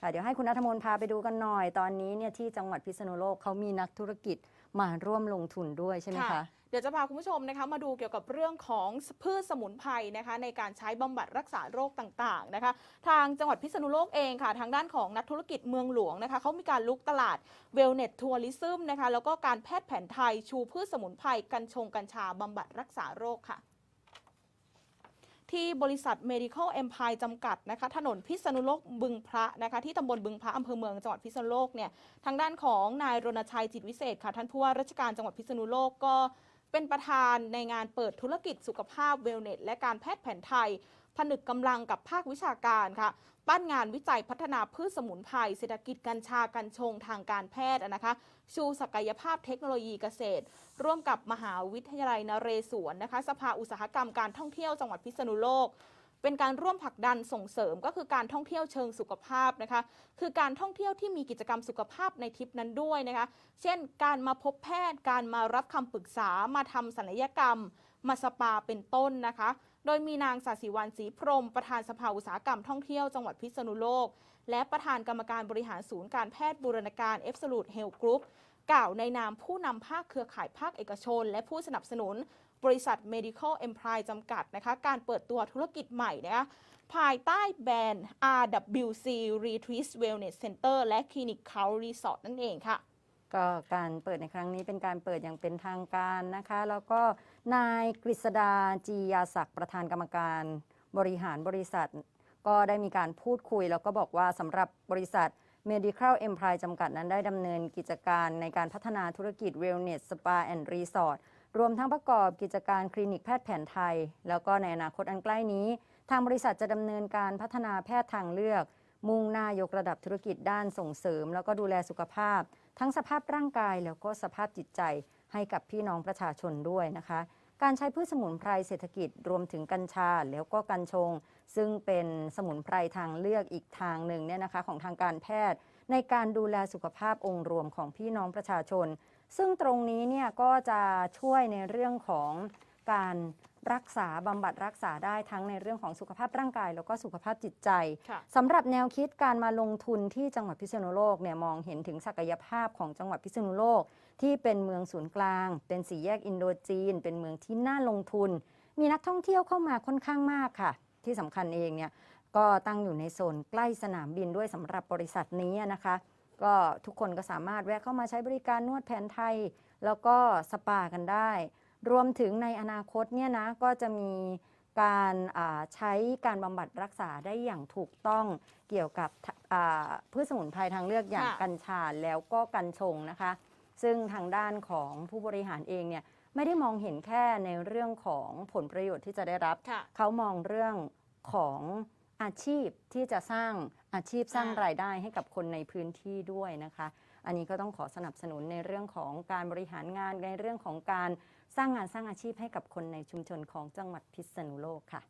ค่ะเดี๋ยวให้คุณนัทมนต์พาไปดูกันหน่อย ตอนนี้เนี่ยที่จังหวัดพิษณุโลกเขามีนักธุรกิจมาร่วมลงทุนด้วยใช่ไหมคะเดี๋ยวจะพาคุณผู้ชมนะคะมาดูเกี่ยวกับเรื่องของพืชสมุนไพรนะคะ ในการใช้บำบัดรักษาโรคต่างๆนะคะ ทางจังหวัดพิษณุโลกเองค่ะ ทางด้านของนักธุรกิจเมืองหลวงนะคะเขามีการลุกตลาดเวลเน s ทัวริซึมนะคะ แล้วก็การแพทย์แผนไทยชูพืชสมุนไพรกัญชงกัญชาบำบัดรักษาโรคค่ะ ที่บริษัท Medical Empire จำกัดนะคะถนนพิษณุโลกบึงพระนะคะที่ตำบลบึงพระอำเภอเมืองจังหวัดพิษณุโลกเนี่ยทางด้านของนายรณชัยจิตวิเศษค่ะท่านผู้ว่าราชการจังหวัดพิษณุโลกก็ เป็นประธานในงานเปิดธุรกิจสุขภาพเวลเนสและการแพทย์แผนไทย ผนึกกำลังกับภาควิชาการค่ะ ปั้นงานวิจัยพัฒนาพืชสมุนไพรเศรษฐกิจกัญชากัญชงทางการแพทย์นะคะ ชูศักยภาพเทคโนโลยีเกษตร ร่วมกับมหาวิทยาลัยนเรศวรนะคะ สภาอุตสาหกรรมการท่องเที่ยวจังหวัดพิษณุโลก เป็นการร่วมผลักดันส่งเสริมก็คือการท่องเที่ยวเชิงสุขภาพนะคะ คือการท่องเที่ยวที่มีกิจกรรมสุขภาพในทริปนั้นด้วยนะคะ เช่น การมาพบแพทย์ การมารับคำปรึกษา มาทำศัลยกรรม มาสปาเป็นต้นนะคะ โดยมีนางสาสิวันศรีพรหมประธานสภาอุตสาหกรรมท่องเที่ยวจังหวัดพิษณุโลก และประธานกรรมการบริหารศูนย์การแพทย์บูรณาการ a b s o l u t e Health Group กล่าวในนามผู้นำภาคเครือข่ายภาคเอกชน และผู้สนับสนุน บริษัท Medical Empire จำกัดนะคะการเปิดตัวธุรกิจใหม่นะคะภายใต้แบรนด์ RWC Retreat Wellness Center และ Clinic c o u Resort นั่นเองค่ะ ก็การเปิดในครั้งนี้เป็นการเปิดอย่างเป็นทางการนะคะ แล้วก็นายกฤษดาจียาศักดิ์ประธานกรรมการบริหารบริษัท ก็ได้มีการพูดคุย แล้วก็บอกว่าสำหรับบริษัท Medical Empire จำกัดนั้นได้ดำเนินกิจการในการพัฒนาธุรกิจ Wellness Spa and Resort รวมทั้งประกอบกิจการคลินิกแพทย์แผนไทย แล้วก็ในอนาคตอันใกล้นี้ ทางบริษัทจะดำเนินการพัฒนาแพทย์ทางเลือก มุ่งหน้ายกระดับธุรกิจด้านส่งเสริม แล้วก็ดูแลสุขภาพ ทั้งสภาพร่างกายแล้วก็สภาพจิตใจให้กับพี่น้องประชาชนด้วยนะคะ การใช้พืชสมุนไพรเศรษฐกิจรวมถึงกัญชาแล้วก็กัญชง ซึ่งเป็นสมุนไพรทางเลือกอีกทางหนึ่งเนี่ยนะคะของทางการแพทย์ ในการดูแลสุขภาพองค์รวมของพี่น้องประชาชน ซึ่งตรงนี้เนี่ยก็จะช่วยในเรื่องของการ รักษาบำบัดรักษาได้ทั้งในเรื่องของสุขภาพร่างกาย แล้วก็สุขภาพจิตใจค่ะสำหรับแนวคิดการมาลงทุนที่จังหวัดพิษณุโลกเนี่ยมองเห็นถึงศักยภาพของจังหวัดพิษณุโลก ที่เป็นเมืองศูนย์กลาง เป็นสี่แยกอินโดจีน เป็นเมืองที่น่าลงทุน มีนักท่องเที่ยวเข้ามาค่อนข้างมากค่ะ ที่สำคัญเองเนี่ยก็ตั้งอยู่ในโซนใกล้สนามบินด้วยสำหรับบริษัทนี้นะคะก็ทุกคนก็สามารถแวะเข้ามาใช้บริการนวดแผนไทย แล้วก็สปากันได้ รวมถึงในอนาคตเนี่ยนะก็จะมีการอ่าใช้การบำบัดรักษาได้อย่างถูกต้องเกี่ยวกับอ่าพืชสมุนไพรทางเลือกอย่างค่ะกัญชาแล้วก็กัญชงนะคะ ซึ่งทางด้านของผู้บริหารเองเนี่ยไม่ได้มองเห็นแค่ในเรื่องของผลประโยชน์ที่จะได้รับค่ะเขามองเรื่องของอาชีพที่จะสร้างอาชีพสร้างอ่ารรายได้ให้กับคนในพื้นที่ด้วยนะคะ อันนี้ก็ต้องขอสนับสนุนในเรื่องของการบริหารงานในเรื่องของการสร้างงานสร้างอาชีพให้กับคนในชุมชนของจังหวัดพิษณุโลกค่ะ